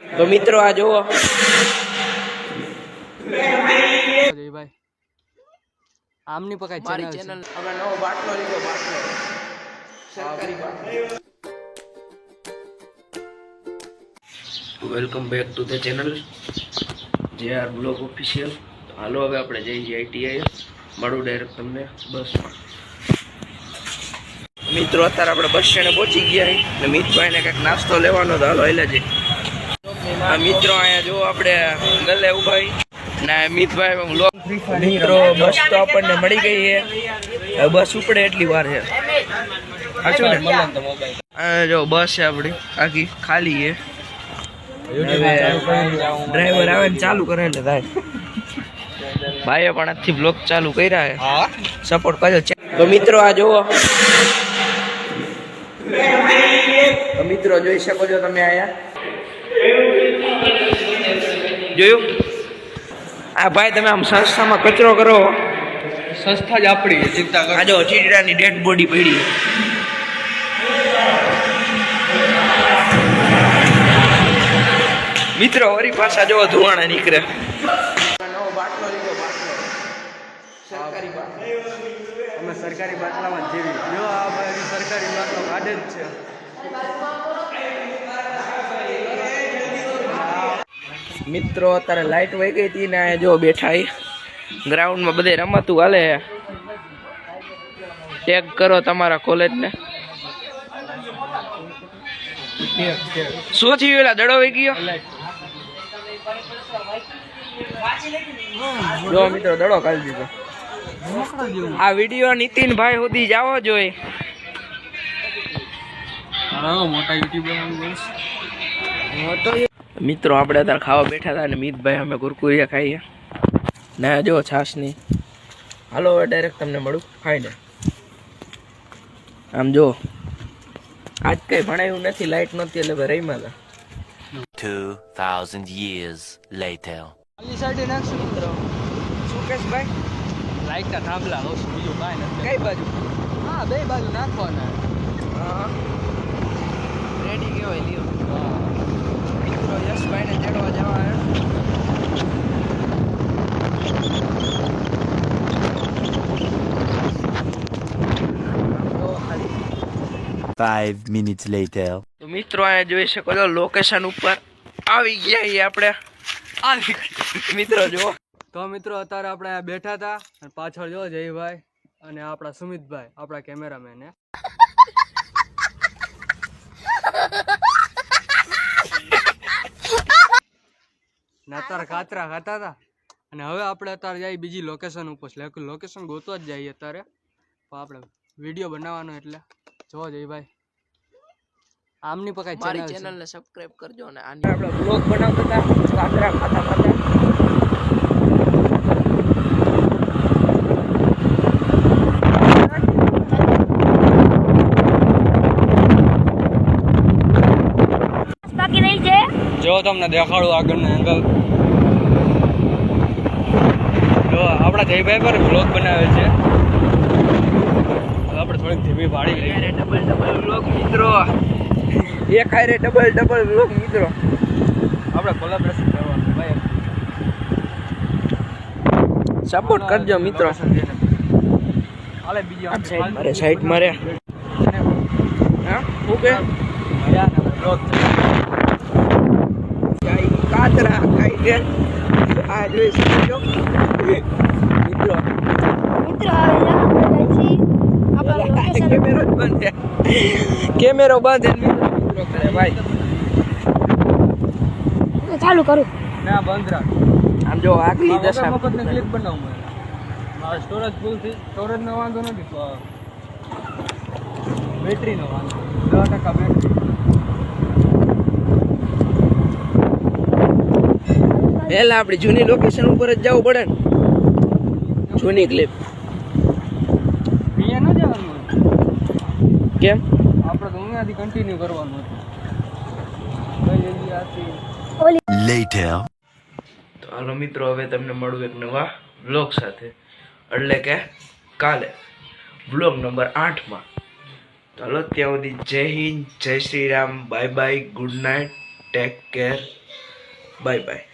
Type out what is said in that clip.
તો મિત્રો આ જુઓ. જયભાઈ આમની પકાય મારી ચેનલ હવે નવો બાટલો લીધો બાટલો. સરકારી બાટલો. Welcome back to the channel J R blog official હાલો હવે આપણે જઈ જઈએ આઈટીઆઈ મળું ડાયરેક્ટ તમને બસમાં મિત્રો અત્યારે આપણે બસ સ્ટેન્ડે પહોંચી ગયા ને મિતભાઈને કંઈક નાસ્તો લેવાનો તો હાલો એટલે જઈએ. મિત્રો અહીંયા જો આપણે ગલે ઉભાઈ. ના મિતભાઈ મિત્રો બસ તો આપણને મળી ગઈ છે. બસ ઉપડે એટલી વાર છે. ને? જો બસ છે આપણી આખી ખાલી છે. ડ્રાઈવર આવે ને ચાલુ કરે એટલે થાય. ભાઈએ પણ આજથી બ્લોક ચાલુ કર્યા છે. સપોર્ટ કરજો. તો મિત્રો આ જુઓ. તો મિત્રો જોઈ શકો છો તમે આયા જોયું? આ ભાઈ તમે આમ સંસ્થામાં કચરો કરો. સંસ્થા જ આપણી ચિંતા કરો આજો ચીડાની ડેડ બોડી પડી. મિત્રો વરી પાછા જો ધુવાણા નીકળે. નવો બાટલો. લીધો બાટલો સરકારી અમે સરકારી બાટલામાં જેવી જો આ ભાઈ સરકારી બાટલો કાઢે જ છે. મિત્રો અત્યારે લાઈટ વહી ગઈ હતી ને જો બેઠા ગ્રાઉન્ડમાં બધે રમતું હાલે ટેગ કરો તમારા કોલેજને શું થયું એલા? દડો વહી ગયો? જો મિત્રો દડો કાઢી દીધો. આ વીડિયો નીતિનભાઈ સુધી જાવો જોઈએ મોટા યુટ્યુબર મિત્રો આપણે અત્યારે ખાવા બેઠા હતા અને મિતભાઈ અમે કુરકુરિયા ખાઈએ. ના જો છાશની. હાલો હવે ડાયરેક્ટ તમને મળું. ખાઈને. આમ જો આજ કઈ ભણાયું નથી લાઈટ નહોતી એટલે રહીમાં હતા. 2,000 years later. ખાલી સાઈડે નાખશું મિત્રો. શું કેસ ભાઈ લાઈટના થાંભલા હોશ બીજું કાંઈ નથી. કઈ બાજુ? હા બે બાજુ નાખવાના. Five minutes later. તો મિત્રો અહીંયા જોઈ શકો છો લોકેશન ઉપર આવી ગયા છીએ આપણે. આવી મિત્રો જો તો મિત્રો અત્યારે આપણે આ બેઠા હતા અને પાછળ જો જયભાઈ અને આપણા સુમિતભાઈ આપણા કેમેરામેન ને અત્યારે કાતરા ખાતા હતા. અને હવે આપણે અત્યારે જઈએ બીજી લોકેશન ઉપર લોકેશન ગોતવા જ જઈએ અત્યારે. તો આપણે વીડિયો બનાવવાનો એટલે. જો ભાઈ. આમની પકાય મારી ચેનલ ચેનલને સબસ્ક્રાઇબ કરજો અને આની આપણે બ્લોગ બનાવતા હતા કાતરા ખાતા ખાતા. તમને દેખાડું આગળનો એંગલ જો આપણા જયભાઈ પર બ્લોગ બનાવે છે. આપણે થોડીક ધીમી પાડી લઈએ. ડબલ ડબલ બ્લોગ મિત્રો. એક હારે ડબલ ડબલ બ્લોગ મિત્રો. આપણે કોલાબ્રેશન કરવાનું ભાઈ. સપોર્ટ કરજો મિત્રો. સાઈડ મારે સાઈડ મારે. હા? ઓકે બ્લોગ ખાઈ દે આ જોઈ શકો મિત્રો મિત્રો કેમેરો જ બંધ છે કેમેરો બંધ છે મિત્રો કરે ભાઈ ચાલુ કરું ના બંધ રાખ આમ જો આગલી દશા મફતને ક્લિપ બનાવું મારે મારો સ્ટોરેજ ફૂલ થઈ સ્ટોરેજનો વાંધો નથી બેટરીનો વાંધો દસ ટકા બેટરી પહેલા આપણી જૂની લોકેશન ઉપર જ જવું પડે ને. જૂની ક્લિપ અહીંયા ન જવાનું કેમ? આપણે તો અહીંયાથી કન્ટિન્યુ કરવાનું હતું. Later. તો હાલો મિત્રો હવે તમને મળું એક નવા બ્લોગ સાથે. એટલે કે કાલે બ્લોગ નંબર આઠમાં. ચાલો ત્યાં સુધી જય હિન્દ જય Shri Ram bye bye good night take care bye bye